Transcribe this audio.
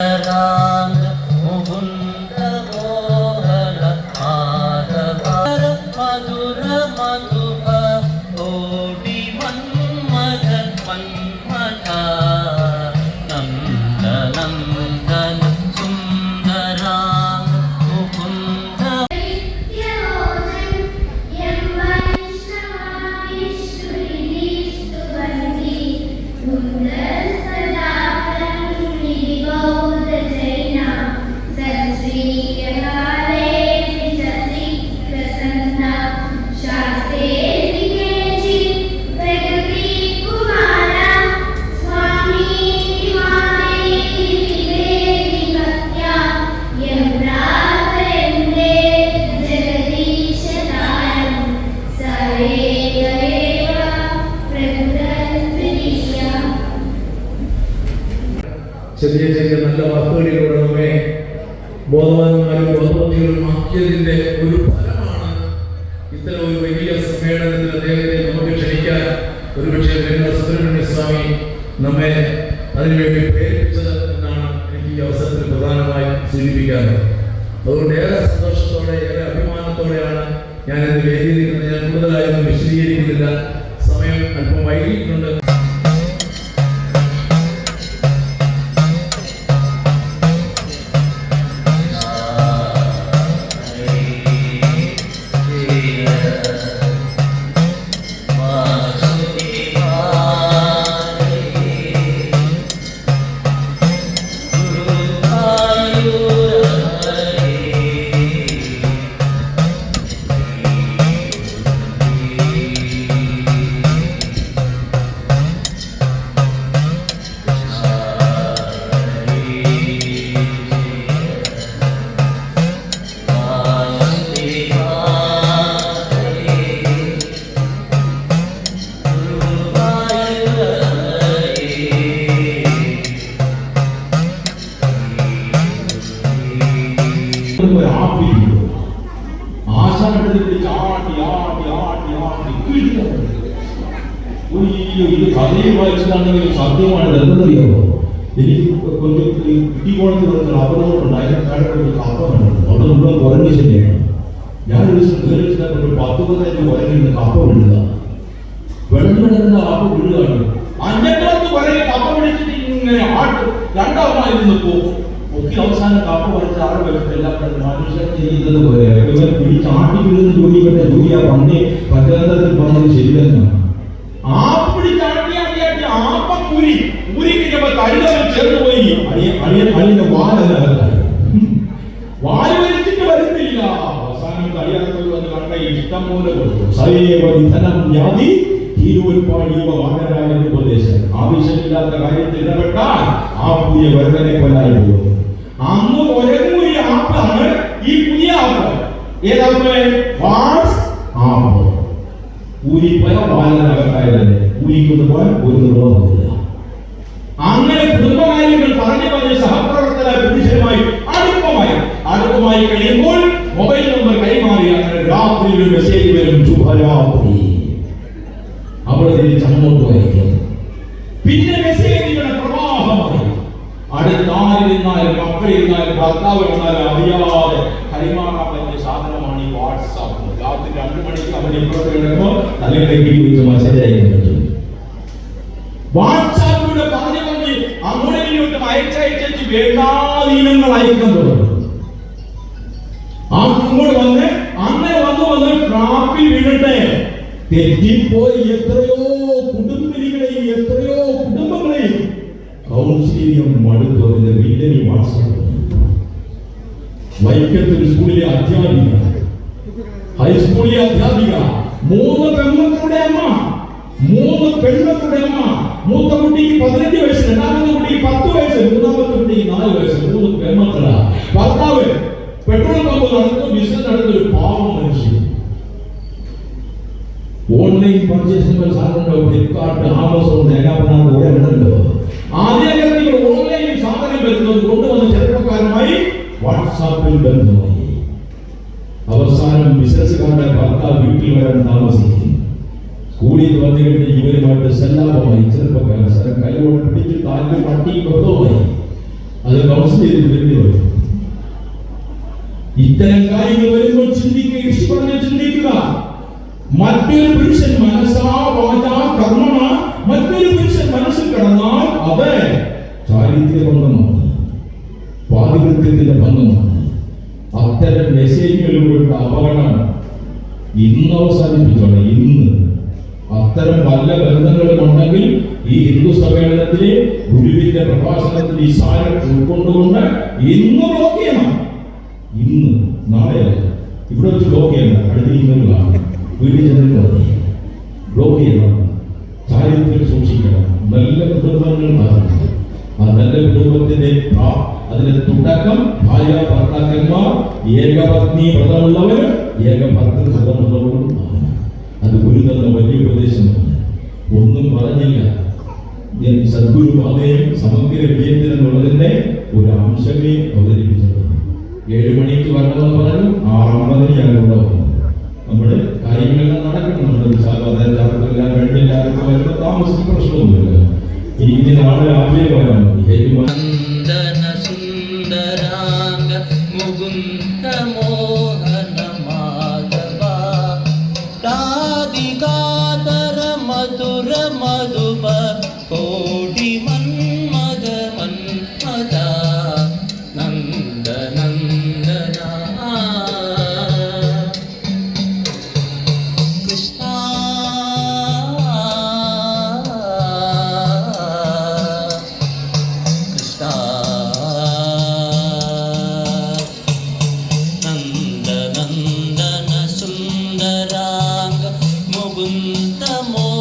God. ചെറിയ ചെറിയ നല്ല വാക്കുകളിലൂടെ നമ്മെ ബോധവാന്മാരും ബോധവതികളും ആക്കിയതിന്റെ ഒരു ഫലമാണ് ഇത്തരം ഒരു വലിയ സമ്മേളനത്തിൽ അദ്ദേഹത്തെ നമുക്ക് ക്ഷണിക്കാൻ ഒരുപക്ഷെ സുബ്രഹ്മണ്യ സ്വാമി നമ്മെ അതിനുവേണ്ടി പ്രേരിപ്പിച്ചത് എന്നാണ് എനിക്ക് ഈ അവസരത്തിൽ പ്രധാനമായി സൂചിപ്പിക്കാറ് അതുകൊണ്ട് ഏറെ സന്തോഷത്തോടെ ഏറെ അഭിമാനത്തോടെയാണ് എന്റെ വേദിയിൽ ഞാൻ കൂടുതലായൊന്നും വിശദീകരിക്കുന്നില്ല. സമയം അല്പം വൈകിട്ടുണ്ട് ഉയ്യോ, ഇത് കഥയും വായിച്ചതാണെങ്കിലും സത്യമാണ് എന്തെന്നറിയാമോ എനിക്ക് ഈ കുട്ടിക്കോളത്ത് കുറച്ച് അപകടമുണ്ട് അതിനെക്കാളും ഒരു കപ്പ വേണ്ടത് അവിടെ മുഴുവൻ കുറഞ്ഞ ശരിയാണ് ഞാൻ ഒരു ദിവസം ഒരു പത്ത് പതിനഞ്ച് കുറഞ്ഞിരുന്ന കപ്പ വിടുക വെള്ളം കിടക്കുന്ന കപ്പ വീഴുകയാണ് അഞ്ചെട്ടാമത് കുറേ കപ്പ പിടിച്ചിട്ട് ഇങ്ങനെ ആട്ട് രണ്ടാമതായിരുന്നു പോകും. ഒക്കെ അവസാനം കപ്പ പറിച്ച് ആറ് പേർക്ക് എല്ലാം കൂടെ മനുഷ്യൻ ചെയ്യുന്നത് പോലെ ഇവർ പിടിച്ചാട്ടി വീഴുന്ന ജോലികളുടെ ജോലി ആ പന്നി പഞ്ചായത്തിൽ പറഞ്ഞത് ശരിയല്ലെന്നാണ് ആ പിടിച്ചാട്ടി ആട്ടി ആട്ടി ആപ്പ കൂരി കൂരി കഴിഞ്ഞപ്പോ കഴുതകൾ ചേർന്ന് പോയി അളിയ അളിയ അളിയുടെ വാലകത്തായി വാൽ വലിച്ചിട്ട് വരുന്നില്ല അവസാനം കഴിയാത്തത് വന്ന് കണ്ട ഇഷ്ടം പോലെ കൊടുത്തു സൈവ നിധനം യാതി തീരുവൽപ്പാടിയവ വാനരായ ഉപദേശം ആവശ്യമില്ലാത്ത കാര്യത്തിൽ ഇടപെട്ടാൽ ആ പുതിയ വരുന്നനെ കൊല്ലായി പോകും അന്ന് ഒരങ്ങൂരി ആപ്പാണ് ഈ പുതിയ ആപ്പ് ഏതാപ്പ് വാട്സ് ആപ്പ് ഊരിപ്പോയ വാലനകത്തായതന്നെ ഊരിക്കുന്ന പോലെ ഒരു നിർവഹമില്ല അങ്ങനെ കുടുംബകാര്യങ്ങൾ പറഞ്ഞു പറഞ്ഞ് സഹപ്രവർത്തന പുരുഷനുമായി അടുപ്പമായി. അടുപ്പമായി കഴിയുമ്പോൾ മൊബൈൽ നമ്പർ കൈമാറി അങ്ങനെ രാത്രി ഒരു മെസ്സേജ് വരും ശുഭരാത്രി. അവിടെ തിരിച്ച് അങ്ങോട്ട് പിന്നെ മെസ്സേജ് അടുത്ത ആരിരുന്നാലും മക്കളിരുന്നാലും ഭർത്താവ് ഇരുന്നാലും അറിയാതെ കൈമാറാൻ പറ്റിയ സാധനമാണ് ഈ വാട്സാപ്പ്. രാത്രി രണ്ടു മണിക്ക് അവൻ ഇപ്പുറത്ത് കിടക്കുമ്പോൾ തലയിലേക്ക് വിളിച്ച് മെസ്സേജ് അയക്കുന്നത് വാട്സാപ്പിലൂടെ പറഞ്ഞു പറഞ്ഞ് അങ്ങോട്ടും ഇങ്ങോട്ടും അയച്ചയച്ചു വേണ്ടാതീനങ്ങൾ അയക്കാൻ തുടങ്ങും. അങ്ങോട്ട് വന്ന് അങ്ങനെ വന്ന് വന്ന് ട്രാപ്പിൽ വീഴട്ടെ തെറ്റിപ്പോയി എത്രയോ കുടുംബിനികളെയും വൈക്കത്തൊരു സ്കൂളിലെ അധ്യാപിക. ഹൈസ്കൂളിലെ അധ്യാപിക. മൂന്ന് പെൺമക്കളുടെ അമ്മ. മൂന്ന് പെൺമക്കളുടെ അമ്മ. മൂത്ത കുട്ടിക്ക് പതിനഞ്ച് വയസ്സ് രണ്ടാമത്തെ കുട്ടിക്ക് പത്ത് വയസ്സ് മൂന്നാമത്തെ കുട്ടിക്ക് നാല് വയസ്സ്. മൂന്ന് പെൺമക്കളാ. ഭർത്താവ് പെട്രോൾ പമ്പ് നടന്ന് ബിസിനസ് നടന്ന ഒരു പാവം മനുഷ്യൻ. ഓൺലൈൻ പർച്ചേസിംഗ് സാധനങ്ങൾ ഫ്ലിപ്കാർട്ട് ആമസോൺ ഏകാപനാഥ് കുറെ ഉണ്ടല്ലോ ആദ്യകാലത്തിൽ ഓൺലൈനിൽ സാധനം വരുന്നത് കൊണ്ടുവന്ന ചെറുപ്പക്കാരുമായി വാട്സാപ്പിൽ ബന്ധമായി. അവസാനം ബിസിനസ്സുകാരുടെ ഭർത്താവ് വീട്ടിൽ വരാൻ താമസിക്കുന്നു. സ്കൂളിൽ വന്നു കഴിഞ്ഞ് ഇവരുമായിട്ട് സല്ലാപമായി ചെറുപ്പക്കാരൻ സ്ഥലം കൈകൊണ്ട് പിടിച്ച് താല്പര്യം പട്ടി ബന്ധവുമായി അത് കൗൺസിൽ ചെയ്ത് വേണ്ടി വരും ഇത്തരം കാര്യങ്ങൾ വരുമ്പോൾ ചിന്തിക്കുക ഇഷ്ടപ്പെടുന്ന ചിന്തിക്കുക. മറ്റൊരു പുരുഷൻ മനസ്സാ വാച കർമ്മ മറ്റൊരു പുരുഷൻ മനസ്സിൽ കടന്നാൽ അവൻ ബന്ധമാണ് പാതികൃത്യത്തിന്റെ ബന്ധമാണ് അത്തരം മെസ്സേജുകളിലൂടെ അപകടം ഇന്ന് അവസാനിപ്പിച്ചോളെ ഇന്ന് അത്തരം വല്ല ബന്ധങ്ങളും ഉണ്ടെങ്കിൽ ഈ ഹിന്ദു സമ്മേളനത്തിലെ ഗുരുവിന്റെ പ്രഭാഷണത്തിൽ ഈ സാരം ഉൾക്കൊണ്ടുകൊണ്ട് ഇന്ന് ബ്ലോക്ക് ചെയ്യണം. ഇന്ന് നാളെ ഇവിടെ വെച്ച് ബ്ലോക്ക് ചെയ്യണം അടുത്ത ഇമെയിലാണ് വീട്ടിൽ മതി ബ്ലോക്ക് ചെയ്യണം. ചാരിത്രം സൂക്ഷിക്കണം. നല്ല കുടുംബങ്ങൾ മാറും ആ നല്ല കുടുംബത്തിന്റെ ആ അതിന്റെ തുടക്കം ഭാര്യ ഭർത്താക്കന്മാർ ഏകപത്നി വ്രതമുള്ളവർ ഏകഭർത്തൃ വ്രതമുള്ളവരും. അത് ഗുരു തന്ന വലിയ ഉപദേശമാണ്. ഒന്നും പറഞ്ഞില്ല. സദ്ഗുരു പാതയും സമഗ്ര വിജയത്തിനുള്ളതിന്റെ ഒരു അംശമേ അവതരിപ്പിച്ചിട്ടുണ്ട് ഏഴു മണിക്ക് വരണമെന്ന് പറഞ്ഞു. ആറമ്പതിന് ഞങ്ങളുടെ വന്നു നമ്മുടെ കാര്യങ്ങളെല്ലാം നടക്കണം. നമ്മുടെ സാധാരണ കഴിഞ്ഞ എല്ലാവർക്കും വരുന്ന താമസിക്കുന്ന പ്രശ്നമൊന്നുമില്ല. ഇനി നാളെ രാവിലെ വരാൻ മതി Amen.